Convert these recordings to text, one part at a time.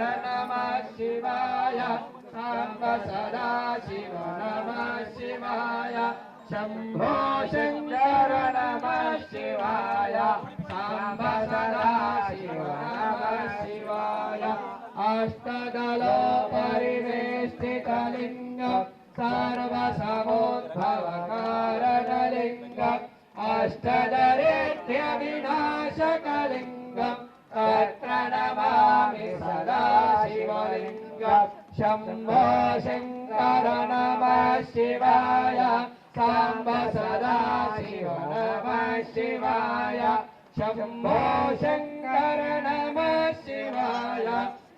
नमः शिवाय। साम्ब सदा शि नमः शिवाय। शम्भो शृङ्गिवाय साम्ब सदा शिव नमः शिवाय। अष्टदलोपरिवेष्टित परिवेष्टितलिङ्ग सर्वसमोद्भवकारणलिङ्ग अष्टदरेत्यभि नमामि सदा शिवलिङ्गम्भो शङ्कर न शिवाय साम्ब सदा शिव नमः शिवाय शम्भो शङ्कर नमः शिवाय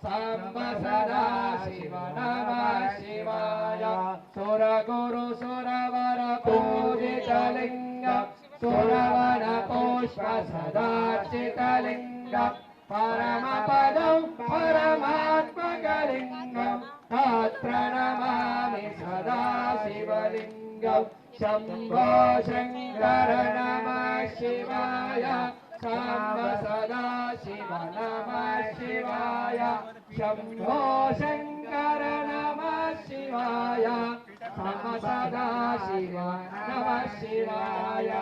साम्ब सदा शिव नमः शिवाय सुरगुरु सुरवर पूजितलिङ्ग सुरवर पुष्प सदाचितलिङ्ग परमपदम् परमात्मकलिङ्गम् तत्र नमामि सदा शिवलिङ्गम् शम्भो शङ्कर नमः शिवाय शम्भ सदा शिव नमः शिवाय शम्भो शङ्कर नमः शिवाय सम सदा शिव नमः शिवाय।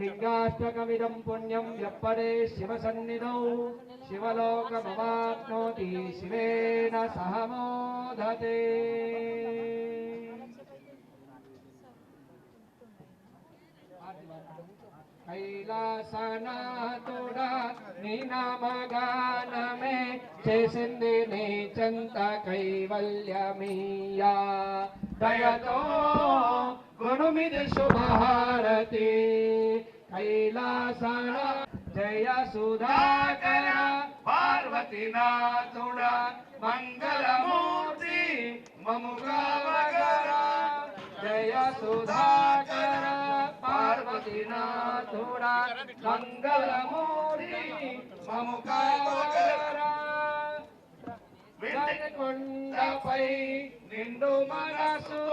లింగాష్టకమిదం పుణ్యం ఎప్పడే శివ సన్నిధౌ శివలోకమవాప్నోతి శివేన సహమోదతే కైలాసనాథుడా నీ నామగానమే చేసింది నీ చంత కైవల్యమీయా. దయతో गुणमिद शुभारती कैलासाण जय सुधाकर पार्वती नाथुण मंगलमूर्ति ममुगावगरा। जय सुधाकर पार्वती नाथुण मंगलमूर्ति ममुगावगरा। विनकुंडपै निंडु मनसू।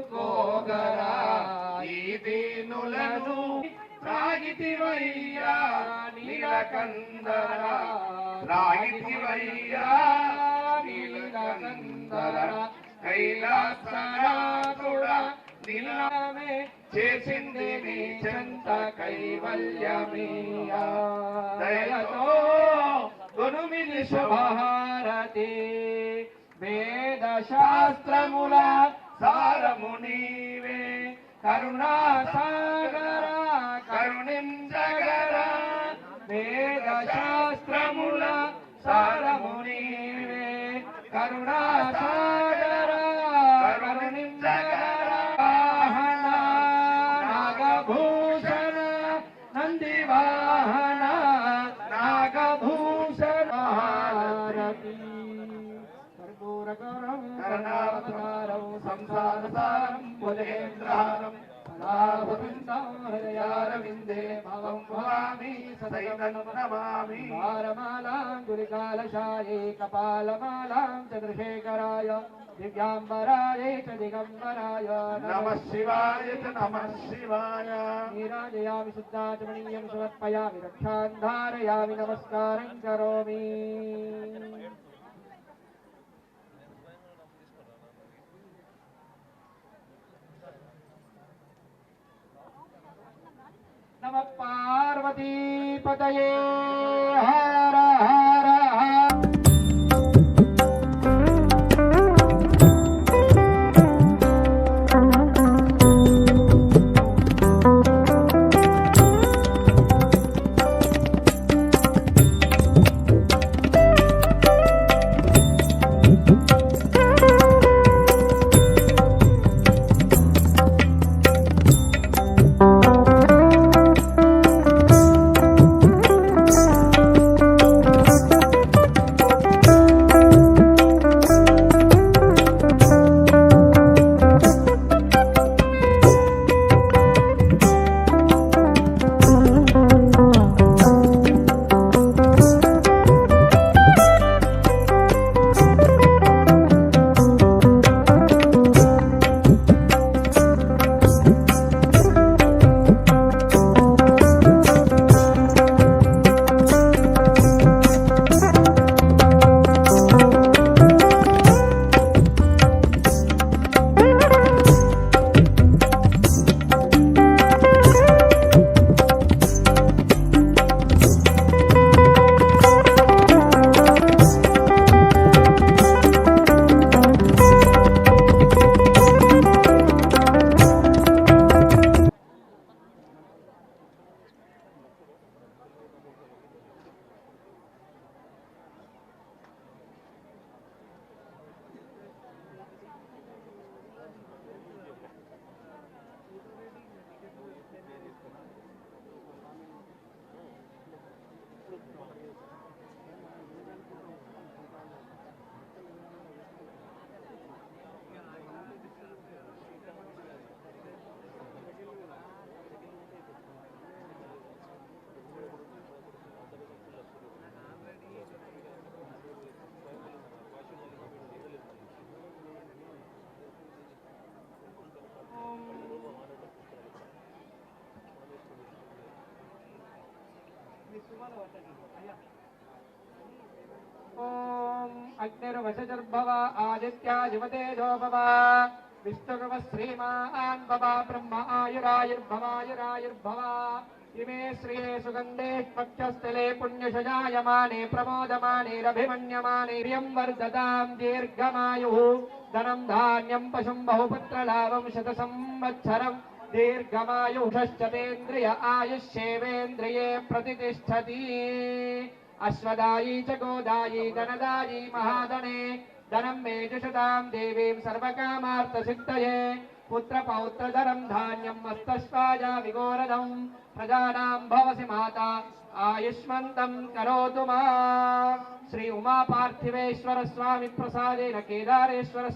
ఏలుకోగరా ఈ దీనులను రాగితివయ్యా నీలకందర. రాగితివయ్యా నీలకందర. కైలాసనాథుడా నిలమే చేసింది నీ చెంత కైవల్యమీయా దయతో గురుమిని శుభహారతి. వేద శాస్త్రముల సారము నీవే. కరుణా సాగరా భవామి సదైవం నమామి వారమాలాం గురికాలశాయే కపాలమాలాం చంద్రశేఖరాయ దివ్యాంబరాయ చ దిగంబరాయ నమ శివాయ చ నమ శివాయ. నీరాజయామి శుద్ధాచమనీయం సమర్పయామి రక్షాన్ ధారయామి నమస్కారం కరోమి నమ పార్వతీపతయే హర ఓం అగ్నిర్వశజర్భవ ఆదిత్యాయువతేజో భవ విష్ణుర్వ శ్రీమాన్ భవ బ్రహ్మ ఆయురాయుర్భవాయురాయుర్భవ ఇమే శ్రియే సుగంధే పక్షస్థలే పుణ్యశజాయమానే ప్రమోదమానేరభిమన్యమానే ప్రియం వర్ధతాం దీర్ఘమాయు ధనం ధాన్యం పశుం బహుపుత్రలాభం శత సంవత్సరం దీర్ఘమాయుషశ్చతేంద్రియ ఆయుష్యేవేంద్రియే ప్రతిష్టతి అశ్వదాయీ చ గోదాయీ ధనదాయీ మహాధనే ధనం మే జుషతాం దేవీం సర్వకామార్థసిద్ధయే పుత్రపౌత్రధరం ధాన్యం మస్తశ్వాజ విగోరదం ప్రజానాం భవసి మాత ఆయుష్మంతం కరోతు మా శ్రీ ఉమా పార్థివేశ్వర స్వామి ప్రసాదేన కేదారేశ్వర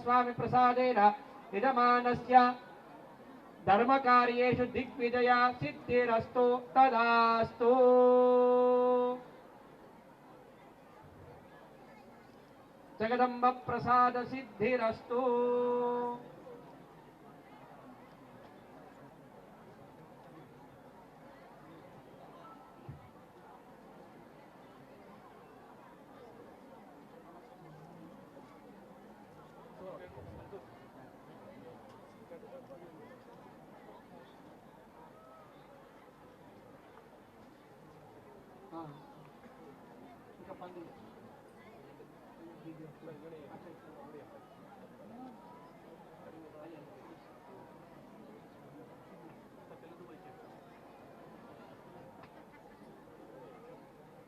जगदंब प्रसाद सिद्धिस्तू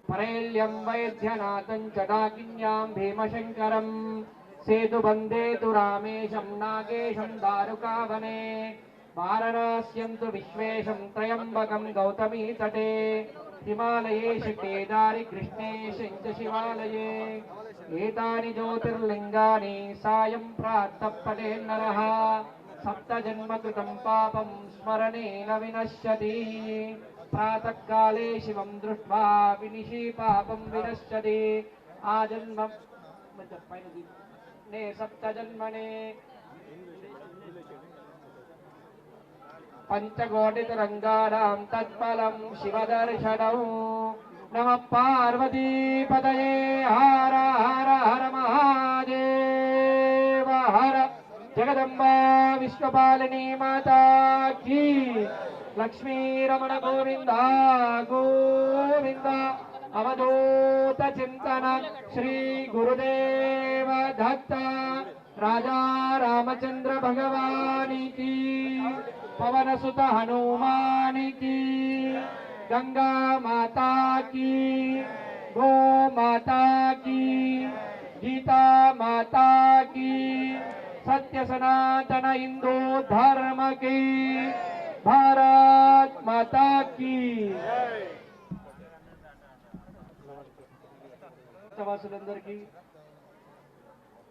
పరేల్యం వైద్యనాథం చటాకిన్యాం భీమశంకరం సేతుబందేతు రామేశం నాగేశం దారుకావనే వారణాస్యంతు విశ్వేశం త్రయంబకం గౌతమీ తటే హిమాలయేషు కేదారి కృష్ణేశం శివాలయే. ఏతాని జ్యోతిర్లింగాని సాయం ప్రాతః నరః సప్తజన్మకృతం పాపం స్మరణేన వినశ్యతి ప్రాతకాలే శివం దృష్ట్వా వినిషి పాపం వినశ్యతి ఆ జన్మ పైన నే సప్తజన్మనే పంచకోటితరంగాణం తత్ఫలం శివదర్శనం నమ పార్వతీపదయే హర హర హర మహాదేవ హర జగదంబా విశ్వపాలిని మాతా కీ లక్ష్మీరమణ గోవింద గోవింద అవధూత చింతన శ్రీ గురుదేవ దత్త రాజా రామచంద్ర భగవానికి పవనసుత హనుమానికి గంగా మాతా की गो माता की गीता माता की सत्य सनातन हिंदू धर्म की भारत माता की వాసులందరికీ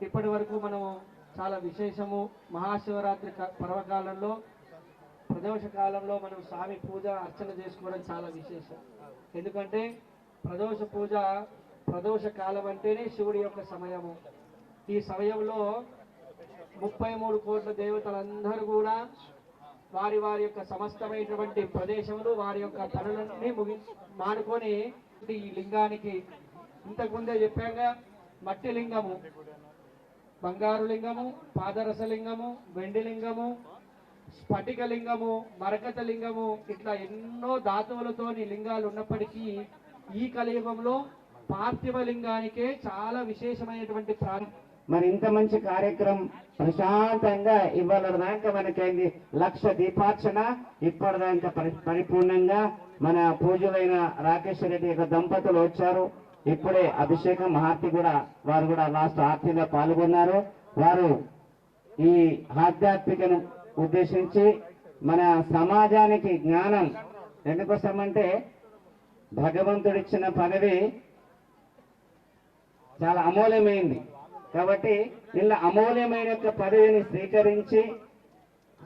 ఇప్పటి వరకు మనము చాలా విశేషము మహాశివరాత్రి క- పర్వకాలంలో ప్రదోష కాలంలో మనం స్వామి పూజ అర్చన చేసుకోవడం చాలా విశేషం. ఎందుకంటే ప్రదోష పూజ ప్రదోష కాలం అంటేనే శివుడి యొక్క సమయము. ఈ సమయంలో ముప్పై మూడు కోట్ల దేవతలందరూ కూడా వారి వారి యొక్క సమస్తమైనటువంటి ప్రదేశములు వారి యొక్క పనులన్నీ ముగి మానుకొని ఈ లింగానికి ఇంతకుముందే చెప్పాగా మట్టి లింగము బంగారు లింగము పాదరస లింగము వెండి లింగము స్ఫటిక లింగము మరకత లింగము ఇట్లా ఎన్నో ధాతువులతోని లింగాలు ఉన్నప్పటికీ ఈ కలియుగంలో పార్థివ లింగానికే చాలా విశేషమైనటువంటి ప్రాణం. మరి ఇంత మంచి కార్యక్రమం ప్రశాంతంగా ఇవాళ దాకా మనకైంది లక్ష దీపార్చన ఇప్పటిదాకా పరి- పరిపూర్ణంగా మన పూజలైన రాకేష్ రెడ్డి యొక్క దంపతులు వచ్చారు. ఇప్పుడే అభిషేకం మహార్తి కూడా వారు కూడా లాస్ట్ ఆర్తిగా పాల్గొన్నారు. వారు ఈ ఆధ్యాత్మికను ఉద్దేశించి మన సమాజానికి జ్ఞానం ఎందుకోసమంటే భగవంతుడిచ్చిన పదవి చాలా అమూల్యమైంది. కాబట్టి ఇలా అమూల్యమైన యొక్క పదవిని స్వీకరించి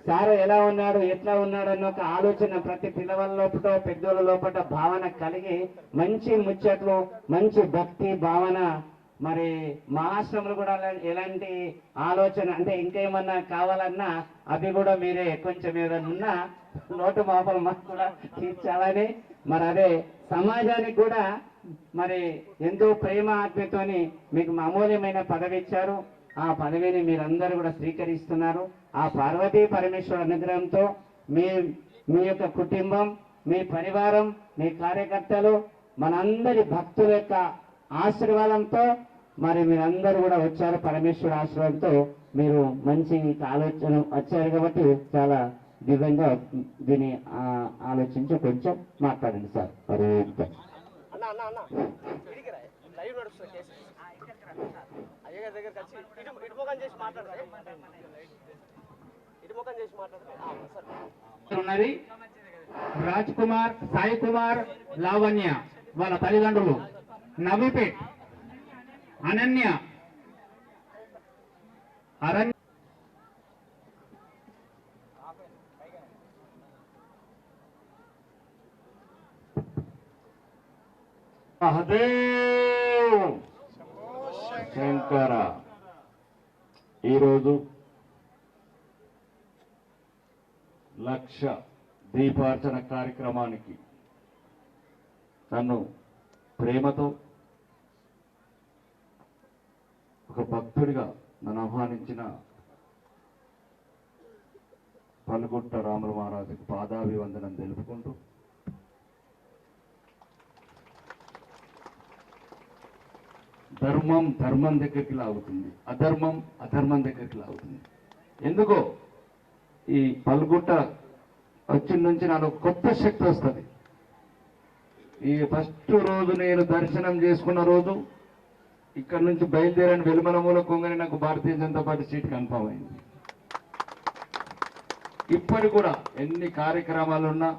సారు ఎలా ఉన్నాడు ఎట్లా ఉన్నాడు అన్న ఒక ఆలోచన ప్రతి పిల్లవాళ్ళ లోపల పెద్దోళ్ళ లోపల భావన కలిగి మంచి ముచ్చట్లు మంచి భక్తి భావన మరి మా ఆశ్రమంలో కూడా ఎలాంటి ఆలోచన అంటే ఇంకేమన్నా కావాలన్నా అవి కూడా మీరే కొంచెం ఏదైనా ఉన్నా నోటు మాపలు మాకు కూడా తీర్చాలని. మరి అదే సమాజానికి కూడా మరి ఎంతో ప్రేమ ఆత్మీయతోని మీకు అమూల్యమైన పదవి ఇచ్చారు. ఆ పదవిని మీరందరూ కూడా స్వీకరిస్తున్నారు. ఆ పార్వతీ పరమేశ్వర అనుగ్రహంతో మీ మీ యొక్క కుటుంబం మీ పరివారం మీ కార్యకర్తలు మనందరి భక్తుల యొక్క ఆశీర్వాదంతో మరి మీరందరూ కూడా వచ్చారు పరమేశ్వర ఆశీర్వాదంతో మీరు మంచి ఆలోచన వచ్చారు కాబట్టి చాలా దివ్యంగా దీన్ని ఆ, ఆలోచించి కొంచెం మాట్లాడండి సార్. మరి ఉన్నది రాజ్ కుమార్ సాయి కుమార్ లావణ్య వాళ్ళ తల్లిదండ్రులు. నవీపేట్ అనన్య. అరణ్య. శంకర. ఈరోజు లక్ష దీపార్చన కార్యక్రమానికి నన్ను ప్రేమతో ఒక భక్తుడిగా నన్ను ఆహ్వానించిన పలుగుట్ట రాముల మహారాజుకు పాదాభివందనం తెలుపుకుంటూ ధర్మం ధర్మం దగ్గరికి లాగుతుంది. అధర్మం అధర్మం దగ్గరికి లాగుతుంది. ఎందుకో ఈ పల్గుట్ట వచ్చిన నుంచి నాకు కొత్త శక్తి వస్తుంది. ఈ ఫస్ట్ రోజు నేను దర్శనం చేసుకున్న రోజు ఇక్కడ నుంచి బయలుదేరని వెలుమల కొంగని నాకు Bharatiya Janata party seat confirm అయింది. ఇప్పటి కూడా ఎన్ని కార్యక్రమాలు ఉన్నా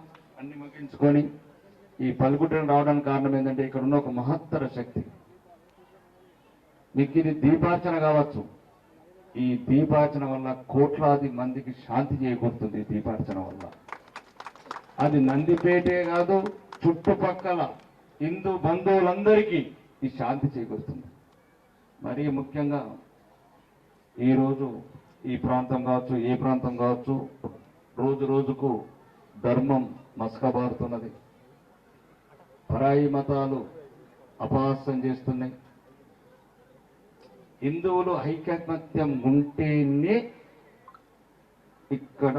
అన్ని ముగించుకొని ఈ పలుకుటను రావడానికి కారణం ఏంటంటే ఇక్కడ ఉన్న ఒక మహత్తర శక్తి. మీకు ఇది దీపార్చన కావచ్చు. ఈ దీపార్చన వల్ల కోట్లాది మందికి శాంతి చేకూరుతుంది దీపార్చన వల్ల. అది నందిపేటే కాదు చుట్టుపక్కల హిందూ బంధువులందరికీ ఈ శాంతి చేకూరుతుంది. మరీ ముఖ్యంగా ఈరోజు ఈ ప్రాంతం కావచ్చు ఏ ప్రాంతం కావచ్చు రోజు రోజుకు ధర్మం మసకబారుతున్నది. పరాయి మతాలు అపహాస్యం చేస్తున్నాయి. హిందువులు ఐకమత్యం ఉంటేనే ఇక్కడ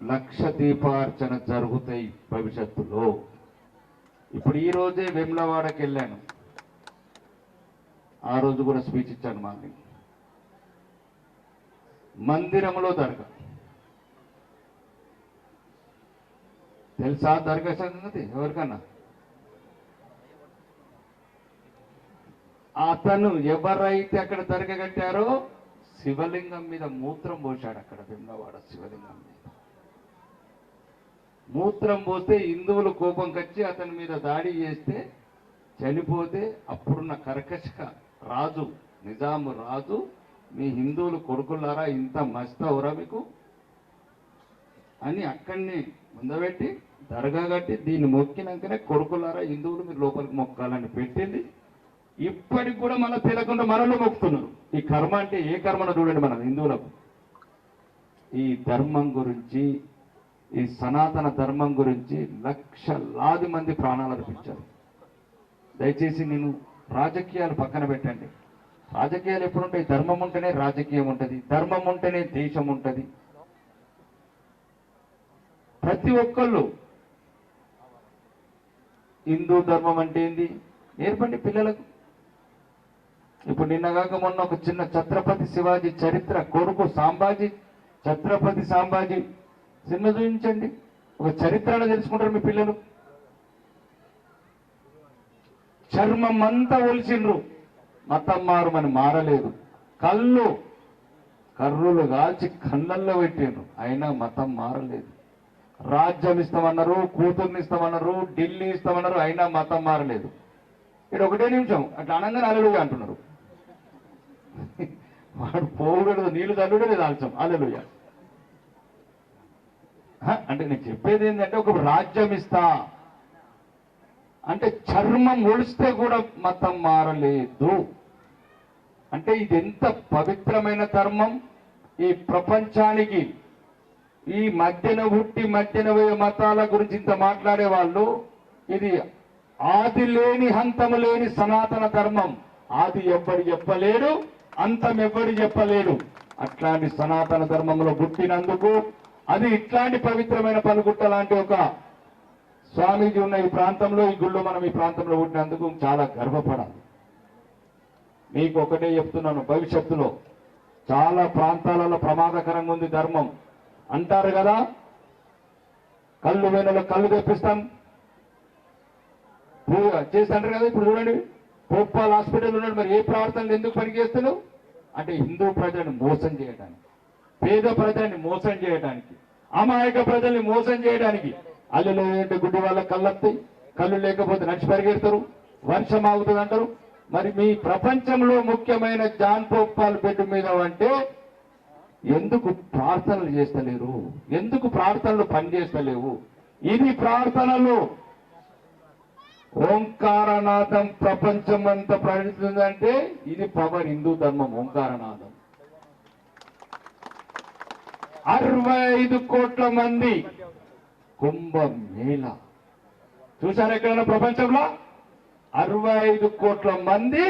లక్ష దీపార్చన జరుగుతాయి భవిష్యత్తులో. ఇప్పుడు ఈ రోజే వెమ్లవాడకి వెళ్ళాను ఆ రోజు కూడా స్పీచ్ ఇచ్చాను మార్నింగ్ మందిరంలో దర్గా. తెలుసా దర్గా సంగతి? ఎవరికన్నా? అతను ఎవరైతే అక్కడ దర్గా కట్టారో శివలింగం మీద మూత్రం పోశాడు అక్కడ బిమ్మవాడ శివలింగం మీద. మూత్రం పోస్తే హిందువులు కోపం కచ్చి అతని మీద దాడి చేస్తే చనిపోతే అప్పుడున్న కర్కశక రాజు నిజాము రాజు మీ హిందువులు కొడుకులారా ఇంత మస్తవురా మీకు? అని అక్కడిని ముందబెట్టి దర్గా కట్టి దీన్ని మొక్కినాకనే కొడుకులారా హిందువులు మీరు లోపలికి మొక్కాలని పెట్టింది. ఇప్పటికి కూడా మన తెలియకుండా మనలో మొక్కుతున్నారు. ఈ కర్మ అంటే ఏ కర్మను చూడండి మన హిందువులకు. ఈ ధర్మం గురించి ఈ సనాతన ధర్మం గురించి లక్షలాది మంది ప్రాణాలు అర్పించారు. దయచేసి నేను రాజకీయాలు పక్కన పెట్టండి. రాజకీయాలు ఎప్పుడుంటాయి ధర్మం ఉంటేనే రాజకీయం ఉంటుంది ధర్మం ఉంటేనే దేశం ఉంటుంది. ప్రతి ఒక్కళ్ళు హిందూ ధర్మం అంటే ఏంది? నేర్పండి పిల్లలకు. ఇప్పుడు నిన్నగాక మొన్న ఒక చిన్న ఛత్రపతి శివాజీ చరిత్ర కొడుకు సాంబాజీ ఛత్రపతి సాంబాజీ చిన్న చూపించండి. ఒక చరిత్రను తెలుసుకుంటారు మీ పిల్లలు. చర్మం అంతా ఒలిచిండ్రు. మతం మారుమని మారలేదు. కళ్ళు కర్రులు కాల్చి కళ్ళల్లో పెట్టిండ్రు. అయినా మతం మారలేదు. రాజ్యం ఇస్తామన్నారు కూతుర్ని ఇస్తామన్నారు ఢిల్లీ ఇస్తామన్నారు అయినా మతం మారలేదు. ఇక్కడ ఒకటే నిమిషం అట్లా అనగానే అలలుగా అంటున్నారు. వాడు పోగడదు నీళ్ళు చల్లుడే లేదు ఆలస్యం అలలుయ అంటే నేను చెప్పేది ఏంటంటే ఒక రాజ్యం ఇస్తా. అంటే చర్మం ఒడిస్తే కూడా మతం మారలేదు. అంటే ఇది ఎంత పవిత్రమైన ధర్మం. ఈ ప్రపంచానికి ఈ మధ్యన పుట్టి మధ్యన పోయే మతాల గురించి ఇంత మాట్లాడే వాళ్ళు ఇది ఆది లేని హంతము లేని సనాతన ధర్మం. ఆది ఎవ్వరు చెప్పలేడు అంతం ఎవ్వరు చెప్పలేడు. అట్లాంటి సనాతన ధర్మంలో పుట్టినందుకు అది ఇట్లాంటి పవిత్రమైన పలుగుట్ట లాంటి ఒక స్వామీజీ ఉన్న ఈ ప్రాంతంలో ఈ గుళ్ళు మనం ఈ ప్రాంతంలో ఉండినందుకు చాలా గర్వపడాలి. మీకు ఒకటే చెప్తున్నాను భవిష్యత్తులో చాలా ప్రాంతాలలో ప్రమాదకరంగా ఉంది ధర్మం. అంటారు కదా కళ్ళు వేనలో కళ్ళు తెప్పిస్తాం. పూ- చేస్తుంటారు కదా ఇప్పుడు చూడండి. పోపాల్ హాస్పిటల్ ఉన్నాడు మరి ఏ ప్రార్థనలు ఎందుకు పనిచేస్తున్నావు అంటే హిందూ ప్రజలను మోసం చేయడానికి పేద ప్రజల్ని మోసం చేయడానికి అమాయక ప్రజల్ని మోసం చేయడానికి అల్లు లేదంటే గుడ్డి వాళ్ళ కళ్ళొస్తాయి కళ్ళు లేకపోతే నడిచి పరిగెడతారు వర్షం ఆగుతుంది అంటారు. మరి మీ ప్రపంచంలో ముఖ్యమైన జాన్ పోపాల్ బెడ్ మీద అంటే ఎందుకు ప్రార్థనలు చేస్తలేరు? ఎందుకు ప్రార్థనలు పనిచేస్తలేవు? ఇది ప్రార్థనలు. ఓంకారనాథం ప్రపంచం అంతా ప్రకటిస్తుందంటే ఇది పవర్ హిందూ ధర్మం ఓంకారనాథం అరవై ఐదు కోట్ల మంది కుంభమేళ చూసారు ఎక్కడైనా ప్రపంచంలో? అరవై ఐదు కోట్ల మంది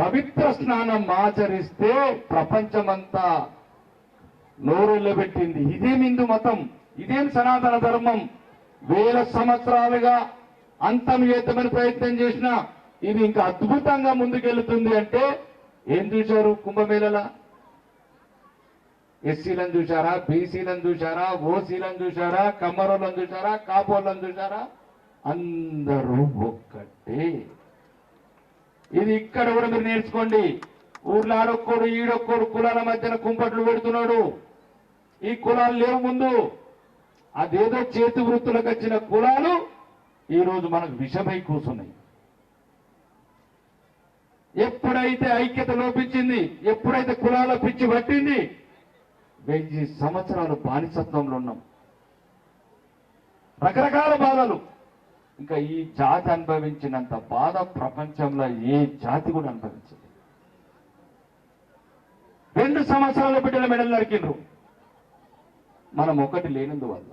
పవిత్ర స్నానం ఆచరిస్తే ప్రపంచమంతా నోరెళ్ళబెట్టింది ఇదేం హిందూ మతం ఇదేం సనాతన ధర్మం. వేల సంవత్సరాలుగా అంతం చేద్దామని ప్రయత్నం చేసిన ఇది ఇంకా అద్భుతంగా ముందుకెళ్తుంది అంటే ఏం చూశారు కుంభమేళలా? ఎస్సీలను చూశారా? బీసీలను చూశారా? ఓసీలను చూశారా? కమ్మరోళ్ళను చూశారా? కాపోళ్ళను చూశారా? అందరూ ఒక్కటే. ఇది ఇక్కడ కూడా మీరు నేర్చుకోండి. ఊర్లో ఆడొక్కడు ఈడొక్కడు కులాల మధ్యన కుంపట్లు పెడుతున్నాడు. ఈ కులాలు లేవు ముందు. అదేదో చేతి వృత్తులకు వచ్చిన కులాలు ఈ రోజు మనకు విషమై కూర్చున్నాయి. ఎప్పుడైతే ఐక్యత లోపించింది ఎప్పుడైతే కులాల పిచ్చి పట్టింది వెయ్యి సంవత్సరాలు బానిసత్వంలో ఉన్నాం. రకరకాల బాధలు. ఇంకా ఈ జాతి అనుభవించినంత బాధ ప్రపంచంలో ఏ జాతి కూడా అనుభవించదు రెండు సంవత్సరాల బిడ్డల మెడలు నరికిండ్రు. మనం ఒకటి లేనందువల్ల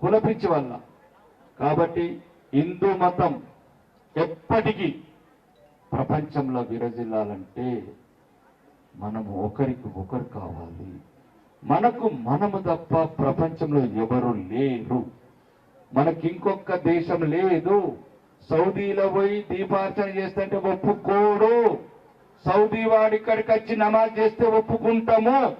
కులపించి వల్ల. కాబట్టి హిందూ మతం ఎప్పటికీ ప్రపంచంలో విరజిల్లాలంటే మనము ఒకరికి ఒకరు కావాలి. మనకు మనము తప్ప ప్రపంచంలో ఎవరు లేరు. మనకి ఇంకొక దేశం లేదు. సౌదీలో పోయి దీపార్చన చేస్తుంటే ఒప్పుకోడు. సౌదీ వాడు ఇక్కడికి వచ్చి నమాజ్ చేస్తే ఒప్పుకుంటాము.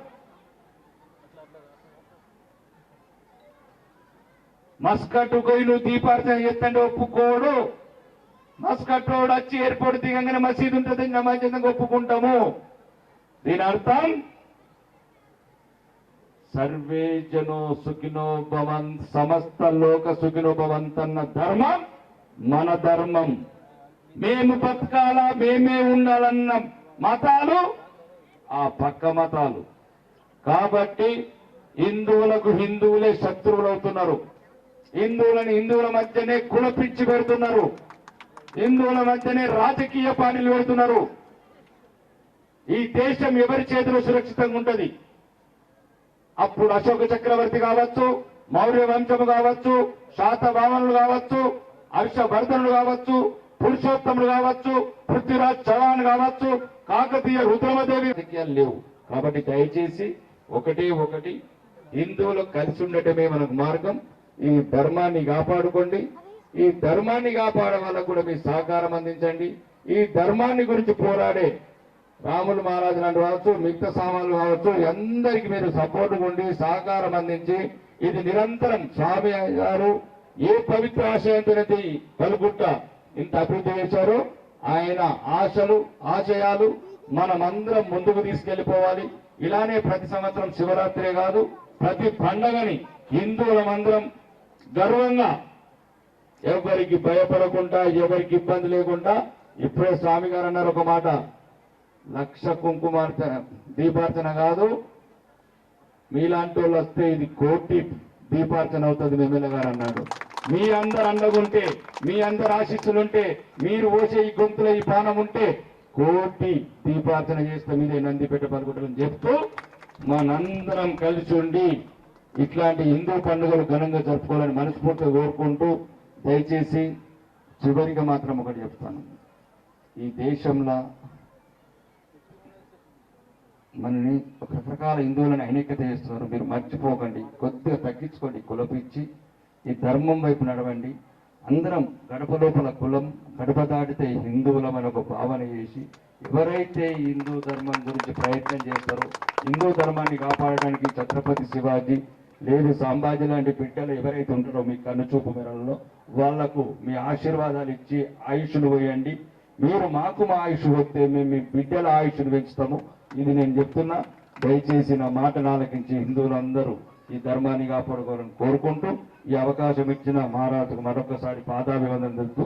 మస్కట్ పోయి నువ్వు దీపార్చన చేస్తుంటే ఒప్పుకోడు. మస్కట్ వచ్చి ఎయిర్పోర్ట్ దిగంగానే మసీదు ఉంటుంది నమాజ్ చేద్దాం ఒప్పుకుంటాము. దీని అర్థం సర్వే జనో సుఖినో భవన్ సమస్త లోక సుఖినో భవంత్ అన్న ధర్మం మన ధర్మం. మేము బతకాల మేమే ఉండాలన్న మతాలు ఆ పక్క మతాలు. కాబట్టి హిందువులకు హిందువులే శత్రువులు అవుతున్నారు హిందువులని హిందువుల మధ్యనే కులపించి పెడుతున్నారు. హిందువుల మధ్యనే రాజకీయ పార్టీలు పెడుతున్నారు. ఈ దేశం ఎవరి చేతిలో సురక్షితంగా ఉంటది? అప్పుడు అశోక చక్రవర్తి కావచ్చు మౌర్య వంశము కావచ్చు శాతవాహనులు కావచ్చు హర్షవర్ధనులు కావచ్చు పురుషోత్తములు కావచ్చు పృథ్వీరాజ్ చౌహాన్ కావచ్చు కాకతీయ రుద్రమదేవి లేవు. కాబట్టి దయచేసి ఒకటి ఒకటి హిందువులు కలిసి ఉండటమే మనకు మార్గం. ఈ ధర్మాన్ని కాపాడుకోండి. ఈ ధర్మాన్ని కాపాడే వాళ్ళకు కూడా మీ సహకారం అందించండి. ఈ ధర్మాన్ని గురించి పోరాడే రాములు మహారాజు లాంటి కావచ్చు మిగతా సామాన్లు కావచ్చు అందరికి మీరు సపోర్ట్ ఉండి సహకారం అందించి ఇది నిరంతరం స్వామి గారు ఏ పవిత్ర ఆశయంతోనైతే కలుగుట్ట ఇంత అభివృద్ధి చేశారో ఆయన ఆశలు ఆశయాలు మనమందరం ముందుకు తీసుకెళ్ళిపోవాలి ఇలానే ప్రతి సంవత్సరం శివరాత్రే కాదు ప్రతి పండగని హిందువులమందరం గర్వంగా ఎవరికి భయపడకుండా ఎవరికి ఇబ్బంది లేకుండా ఇప్పుడే స్వామి గారు అన్నారు ఒక మాట. లక్ష కుంకుమార్చన దీపార్చన కాదు. మీలాంటి వాళ్ళు వస్తే ఇది కోటి దీపార్చన అవుతుంది ఎమ్మెల్యే గారు అన్నాడు. మీ అందరు అండగుంటే మీ అందరు ఆశీస్సులుంటే మీరు పోసే ఈ గొంతులో ఈ పానం ఉంటే కోటి దీపార్చన చేస్తే మీదే నందిపేట పలుకుంటారని చెప్తూ మనందరం కలిసి ఉండి ఇట్లాంటి హిందూ పండుగలు ఘనంగా జరుపుకోవాలని మనస్ఫూర్తిగా కోరుకుంటూ దయచేసి చివరిగా మాత్రం ఒకటి చెప్తాను. ఈ దేశంలో మనని రకరకాల హిందువులను ఐక్యత చేస్తున్నారు. మీరు మర్చిపోకండి. కొద్దిగా తగ్గించుకోండి. కులపిచ్చి ఈ ధర్మం వైపు నడవండి. అందరం గడప లోపల కులం గడప దాటితే హిందువులం అని ఒక భావన చేసి ఎవరైతే హిందూ ధర్మం గురించి ప్రయత్నం చేస్తారో హిందూ ధర్మాన్ని కాపాడడానికి ఛత్రపతి శివాజీ లేదు సాంబాజీ లాంటి బిడ్డలు ఎవరైతే ఉంటారో మీ కన్నుచూపు మేరలో వాళ్ళకు మీ ఆశీర్వాదాలు ఇచ్చి ఆయుషులు పోయండి. మీరు మాకు మా ఆయుష్ వస్తే మేము మీ బిడ్డల ఆయుష్ను పెంచుతాము. ఇది నేను చెప్తున్నా. దయచేసి నా మాటను ఆలకించి హిందువులందరూ ఈ ధర్మాన్ని కాపాడుకోవాలని కోరుకుంటూ ఈ అవకాశం ఇచ్చిన మహారాజుకు మరొకసారి పాదాభివందన తెలుపుతూ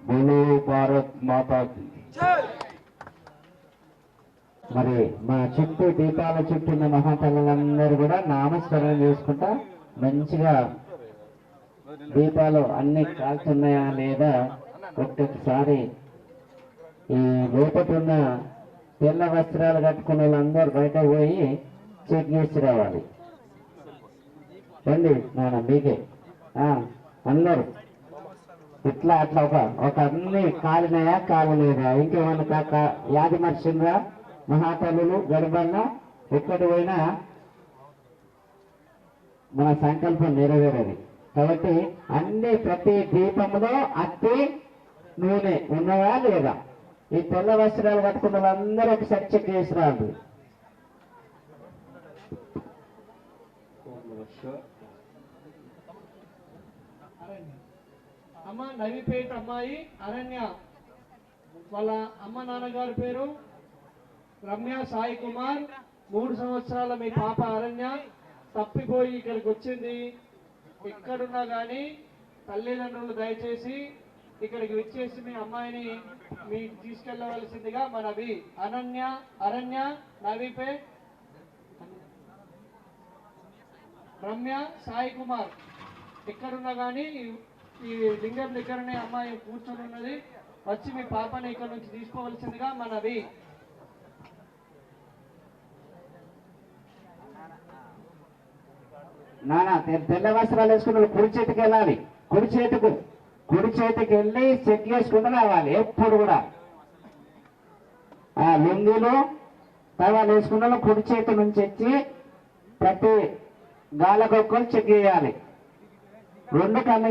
బోలో భారత్ మాతాకి మరి మా చుట్టూ దీపాల చుట్టూ ఉన్న మహాతల్లందరూ కూడా నామస్మరణ చేసుకుంటా మంచిగా దీపాలు అన్ని కాల్చున్నాయా లేదా ఒక్కొక్కసారి ఈ లోపట ఉన్న తెల్ల వస్త్రాలు కట్టుకున్న వాళ్ళందరూ బయట పోయి చెక్ చేసి రావాలి. రండి నాన్న మీకే. ఆ, ఇట్లా అట్లా ఒక ఒక అన్ని కాలినాయా కాలలేదా ఇంకేమన్నా కాక యాది మర్చిండ్రా మహాతల్లులు గర్భన్న ఎక్కడి పోయినా మన సంకల్పం నెరవేరది. కాబట్టి అన్ని ప్రతి దీపంలో అత్తి నూనె ఉన్నదా లేదా? ఈ తెల్ల వస్త్రాలు కట్టుకున్న వాళ్ళందరూ ఒకసారి చెక్ చేసి రాండి అమ్మ నవిపేట అమ్మాయి అరణ్య. వాళ్ళ అమ్మ నాన్నగారి పేరు రమ్య సాయి కుమార్. మూడు సంవత్సరాల మీ పాప అరణ్య. తప్పిపోయి ఇక్కడికి వచ్చింది. ఎక్కడున్నా కానీ తల్లిదండ్రులు దయచేసి ఇక్కడికి విచ్చేసి మీ అమ్మాయిని మీ తీసుకెళ్ళవలసిందిగా మనవి. అనన్య అరణ్య నవీపే రమ్య సాయి కుమార్. ఎక్కడున్నా కానీ ఈ- లింగం దగ్గరనే అమ్మాయి కూర్చొని ఉన్నది. వచ్చి మీ పాపని ఇక్కడ నుంచి తీసుకోవలసిందిగా మనవి. నానా తెల్ల వస్త్రాలు వేసుకున్న కుడి చేతికి వెళ్ళాలి. కుడి చేతికి. కుడి చేతికి వెళ్ళి చెక్ చేసుకుంటూ రావాలి ఎప్పుడు కూడా. ఆ లుంగీలు తర్వాత వేసుకున్న కుడి చేతి నుంచి వచ్చి ప్రతి గాలకొక్కలు చెక్ చేయాలి. రెండు కన్ను